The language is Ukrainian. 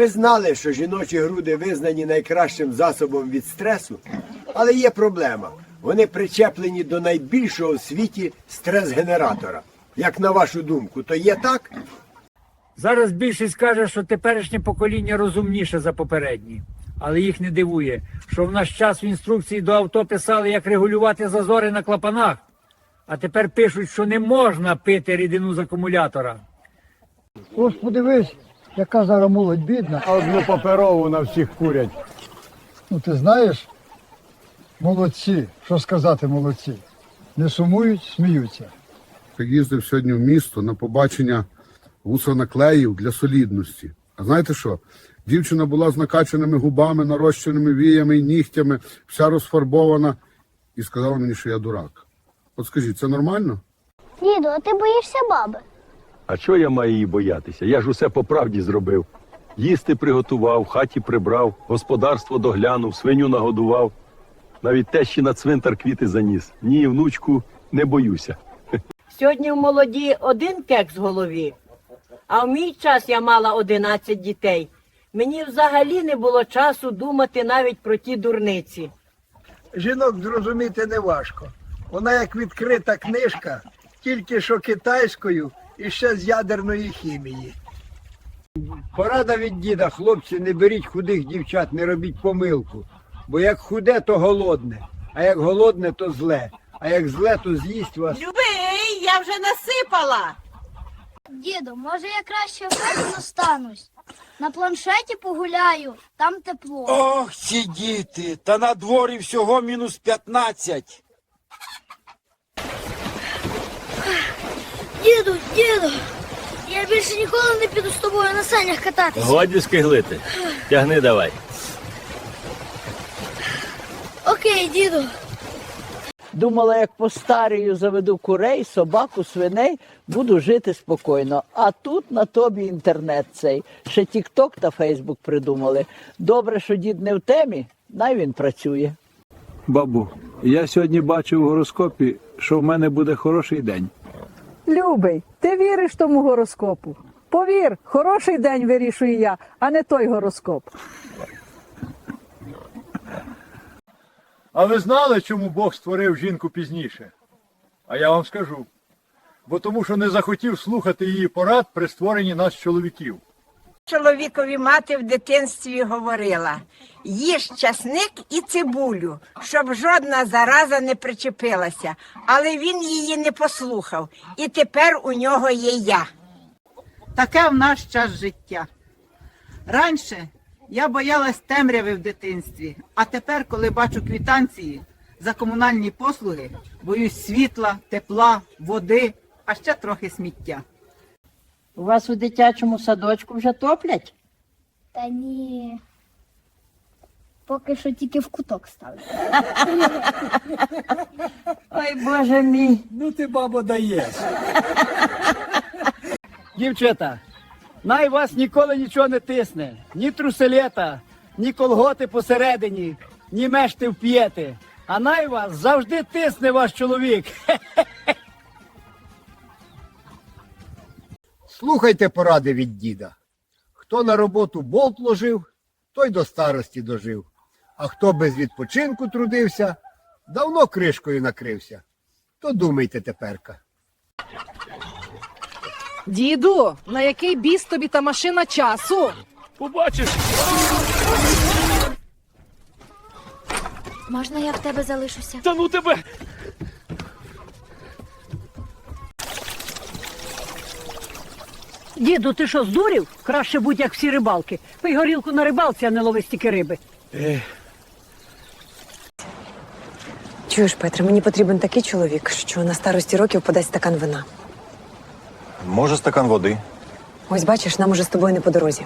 Ви знали, що жіночі груди визнані найкращим засобом від стресу, але є проблема. Вони причеплені до найбільшого в світі стрес-генератора. Як на вашу думку, то є так? Зараз більшість каже, що теперішнє покоління розумніше за попередні. Але їх не дивує, що в наш час в інструкції до авто писали, як регулювати зазори на клапанах. А тепер пишуть, що не можна пити рідину з акумулятора. Ось подивись, яка зараз молодь бідна. А одну паперову на всіх курять. Ну ти знаєш, молодці, що сказати молодці. Не сумують, сміються. Я їздив сьогодні в місто на побачення гусонаклеїв для солідності. А знаєте що? Дівчина була з накачаними губами, нарощеними віями і нігтями, вся розфарбована, і сказала мені, що я дурак. От скажіть, це нормально? Діду, а ти боїшся баби? А чого я маю її боятися? Я ж усе по правді зробив. Їсти приготував, в хаті прибрав, господарство доглянув, свиню нагодував. Навіть тещі на цвинтар квіти заніс. Ні, внучку, не боюся. Сьогодні в молоді один кекс в голові, а в мій час я мала 11 дітей. Мені взагалі не було часу думати навіть про ті дурниці. жінок зрозуміти не важко. Вона як відкрита книжка, тільки що китайською і ще з ядерної хімії. Порада від діда, хлопці, не беріть худих дівчат, не робіть помилку. Бо як худе, то голодне, а як голодне, то зле. А як зле, то з'їсть вас. Любий, я вже насипала. Діду, може я краще в хаті останусь. На планшеті погуляю, там тепло. Ох, ці діти, та на дворі всього мінус 15. Діду, діду, я більше ніколи не піду з тобою на санях кататися. Годі скиглити. Тягни давай. Окей, діду. Думала, як постарію заведу курей, собаку, свиней, буду жити спокійно. А тут на тобі інтернет цей. Ще Тік-Ток та Фейсбук придумали. Добре, що дід не в темі, най він працює. Бабу, я сьогодні бачив у гороскопі, що в мене буде хороший день. Любий, ти віриш тому гороскопу? Повір, хороший день вирішую я, а не той гороскоп. А ви знали, чому Бог створив жінку пізніше? А я вам скажу. Бо тому, що не захотів слухати її порад при створенні нас чоловіків. Чоловікові мати в дитинстві говорила: їж часник і цибулю, щоб жодна зараза не причепилася. Але він її не послухав, і тепер у нього є я. Таке в наш час життя. Раніше я боялась темряви в дитинстві, а тепер, коли бачу квітанції за комунальні послуги, боюсь світла, тепла, води, а ще трохи сміття. У вас у дитячому садочку вже топлять? Та ні. Поки що тільки в куток ставлю. Ой, Боже мій. Ну ти, бабо, даєш. Дівчата, най вас ніколи нічого не тисне. Ні труселета, ні колготи посередині, ні мешти вп'єте. А най вас завжди тисне ваш чоловік. Слухайте поради від діда. Хто на роботу болт ложив, той до старості дожив. А хто без відпочинку трудився, давно кришкою накрився. То думайте теперка. Діду, на який біс тобі та машина часу? Побачиш. Можна я в тебе залишуся? Та ну тебе. Діду, ти що, здурів? Краще будь як всі рибалки. Пий горілку на рибалці, а не лови стільки риби. Чуєш, Петре, мені потрібен такий чоловік, що на старості років подасть стакан вина. Може, стакан води. Ось бачиш, нам уже з тобою не по дорозі.